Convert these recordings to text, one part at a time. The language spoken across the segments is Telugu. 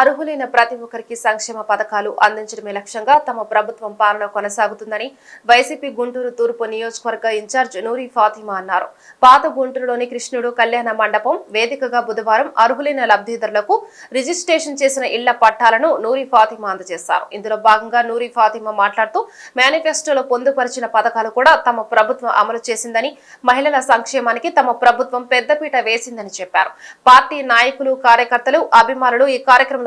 అర్హులైన ప్రతి ఒక్కరికి సంక్షేమ పథకాలు అందించడమే లక్ష్యంగా తమ ప్రభుత్వం పాలన కొనసాగుతుందని వైసీపీ గుంటూరు తూర్పు నియోజకవర్గ ఇన్ఛార్జ్ నూరి ఫాతిమా అన్నారు. పాత గుంటూరులోని కృష్ణుడు కళ్యాణ మండపం వేదికగా బుధవారం అర్హులైన లబ్ధిదారులకు రిజిస్ట్రేషన్ చేసిన ఇళ్ళ పట్టాలను నూరి ఫాతిమా అందజేశారు. ఇందులో భాగంగా నూరి ఫాతిమా మాట్లాడుతూ మేనిఫెస్టోలో పొందుపరిచిన పథకాలు కూడా తమ ప్రభుత్వం అమలు చేసిందని మహిళల సంక్షేమానికి తమ ప్రభుత్వం పెద్దపీట వేసిందని చెప్పారు. పార్టీ నాయకులు కార్యకర్తలు అభిమానులు ఈ కార్యక్రమంలో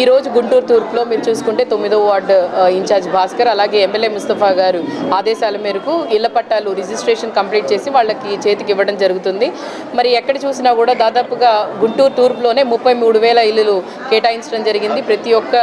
ఈరోజు గుంటూరు తూర్పులో మీరు చూసుకుంటే తొమ్మిదో వార్డు ఇన్ఛార్జ్ భాస్కర్ అలాగే ఎమ్మెల్యే ముస్తఫా గారు ఆదేశాల మేరకు ఇళ్ళ పట్టాలు రిజిస్ట్రేషన్ కంప్లీట్ చేసి వాళ్ళకి చేతికి ఇవ్వడం జరుగుతుంది. మరి ఎక్కడ చూసినా కూడా దాదాపుగా గుంటూరు తూర్పులోనే ముప్పై మూడు వేల ఇల్లులు కేటాయించడం జరిగింది. ప్రతి ఒక్క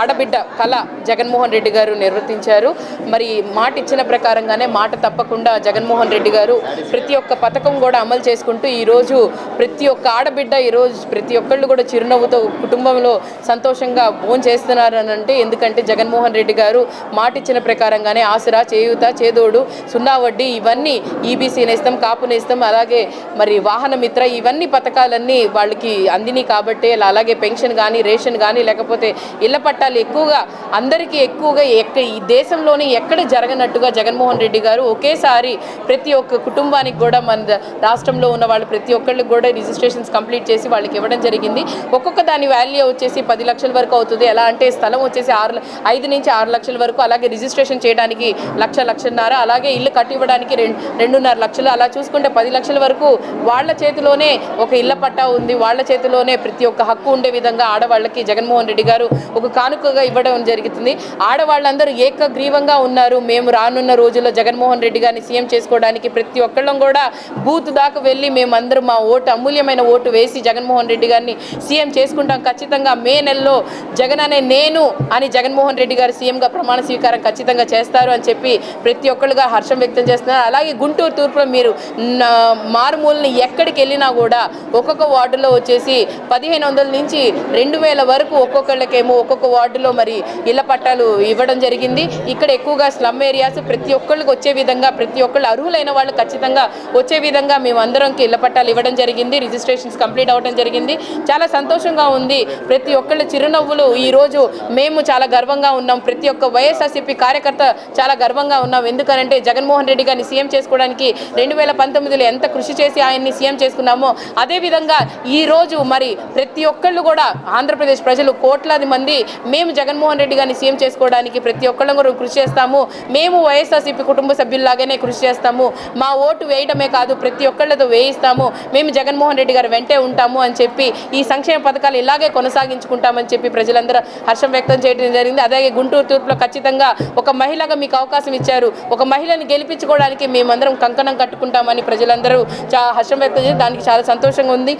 ఆడబిడ్డ కళ జగన్మోహన్ రెడ్డి గారు నిర్వర్తించారు. మరి మాట ఇచ్చిన ప్రకారంగానే మాట తప్పకుండా జగన్మోహన్ రెడ్డి గారు ప్రతి ఒక్క పథకం కూడా అమలు చేసుకుంటూ ఈరోజు ప్రతి ఒక్క ఆడబిడ్డ ఈరోజు ప్రతి ఒక్కళ్ళు కూడా చిరునవ్వుతో కుటుంబంలో సంతోషంగా భోజనం చేస్తున్నారు అని అంటే ఎందుకంటే జగన్మోహన్ రెడ్డి గారు మాటిచ్చిన ప్రకారంగానే ఆసరా చేయూత చేదోడు సున్నా వడ్డీ ఇవన్నీ ఈబీసీ నేస్తాం కాపు అలాగే మరి వాహన మిత్ర ఇవన్నీ పథకాలన్నీ వాళ్ళకి అందినాయి కాబట్టి అలాగే పెన్షన్ కానీ రేషన్ కానీ లేకపోతే ఇళ్ళ పట్టాలు ఎక్కువగా అందరికీ ఎక్కువగా ఎక్క ఈ దేశంలోనే ఎక్కడ జరగనట్టుగా జగన్మోహన్ రెడ్డి గారు ఒకేసారి ప్రతి ఒక్క కుటుంబానికి కూడా మన రాష్ట్రంలో ఉన్న వాళ్ళు ప్రతి ఒక్కళ్ళకి కూడా రిజిస్ట్రేషన్స్ కంప్లీట్ చేసి వాళ్ళకి ఇవ్వడం జరిగింది. ఒక్కొక్క దాని వాల్యూ వచ్చేసి పది లక్షల వరకు అవుతుంది. ఎలా అంటే స్థలం వచ్చేసి ఆరు ఐదు నుంచి ఆరు లక్షల వరకు అలాగే రిజిస్ట్రేషన్ చేయడానికి లక్ష లక్షన్నర అలాగే ఇల్లు కట్టివ్వడానికి రెండు రెండున్నర లక్షలు అలా చూసుకుంటే పది లక్షల వరకు వాళ్ళ చేతిలోనే ఒక ఇళ్ళ పట్టా ఉంది. వాళ్ళ చేతిలోనే ప్రతి ఒక్క హక్కు ఉండే విధంగా ఆడవాళ్ళకి జగన్మోహన్ రెడ్డి గారు ఒక కానుకగా ఇవ్వడం జరుగుతుంది. ఆడవాళ్ళందరూ ఏకగ్రీవంగా ఉన్నారు. మేము రానున్న రోజుల్లో జగన్మోహన్ రెడ్డి గారిని సీఎం చేసుకోవడానికి ప్రతి ఒక్కళ్ళం కూడా బూత్ దాకా వెళ్ళి మేమందరూ మా ఓటు అమూల్యమైన ఓటు వేసి జగన్మోహన్ రెడ్డి గారిని సీఎం చేసుకుంటాం ఖచ్చితంగా మే నెలలో జగన్ అనే నేను అని జగన్మోహన్ రెడ్డి గారు సీఎంగా ప్రమాణ స్వీకారం ఖచ్చితంగా చేస్తారు అని చెప్పి ప్రతి ఒక్కళ్ళుగా హర్షం వ్యక్తం చేస్తున్నారు. అలాగే గుంటూరు తూర్పులో మీరు నా- మారుమూలని ఎక్కడికి వెళ్ళినా కూడా ఒక్కొక్క వార్డులో వచ్చేసి పదిహేను వందల నుంచి రెండు వేల వరకు ఒక్కొక్కళ్ళకేమో ఒక్కొక్క వార్డులో మరి ఇళ్ళ పట్టాలు ఇవ్వడం జరిగింది. ఇక్కడ ఎక్కువగా స్లమ్ ఏరియాస్ ప్రతి ఒక్కళ్ళకి వచ్చే విధంగా ప్రతి ఒక్కళ్ళు అర్హులైన వాళ్ళు ఖచ్చితంగా వచ్చే విధంగా మేము అందరంకి ఇళ్ళ పట్టాలు ఇవ్వడం జరిగింది. రిజిస్ట్రేషన్స్ కంప్లీట్ అవ్వడం జరిగింది. చాలా సంతోషంగా ఉంది. ప్రతి ఒక్కళ్ళ చిరునవ్వులు ఈ రోజు మేము చాలా గర్వంగా ఉన్నాం. ప్రతి ఒక్క వైఎస్ఆర్సీపీ కార్యకర్త చాలా గర్వంగా ఉన్నాం. ఎందుకనంటే జగన్మోహన్ రెడ్డి గారిని సీఎం చేసుకోవడానికి రెండు వేల పంతొమ్మిదిలో ఎంత కృషి చేసి ఆయన్ని సీఎం చేసుకున్నామో అదేవిధంగా ఈ రోజు మరి ప్రతి ఒక్కళ్ళు కూడా ఆంధ్రప్రదేశ్ ప్రజలు కోట్లాది మంది మేము జగన్మోహన్ రెడ్డి గారిని సీఎం చేసుకోవడానికి ప్రతి ఒక్కళ్ళం కూడా కృషి చేస్తాము. మేము వైఎస్ఆర్సీపీ కుటుంబ సభ్యుల్లాగానే కృషి చేస్తాము. మా ఓటు వేయడమే కాదు ప్రతి ఒక్కళ్ళతో వేయిస్తాము. మేము జగన్మోహన్ రెడ్డి గారు వెంటే ఉంటాము అని చెప్పి ఈ సంక్షేమ పథకాలు ఇలాగే కొనసాగించుకుంటామని చెప్పి ప్రజలందరూ హర్షం వ్యక్తం చేయడం జరిగింది. అలాగే గుంటూరు తూర్పులో ఖచ్చితంగా ఒక మహిళగా మీకు అవకాశం ఇచ్చారు. ఒక మహిళని గెలిపించుకోవడానికి మేమందరం కంకణం కట్టుకుంటామని ప్రజలందరూ చాలా హర్షం వ్యక్తం చేసి దానికి చాలా సంతోషంగా ఉంది.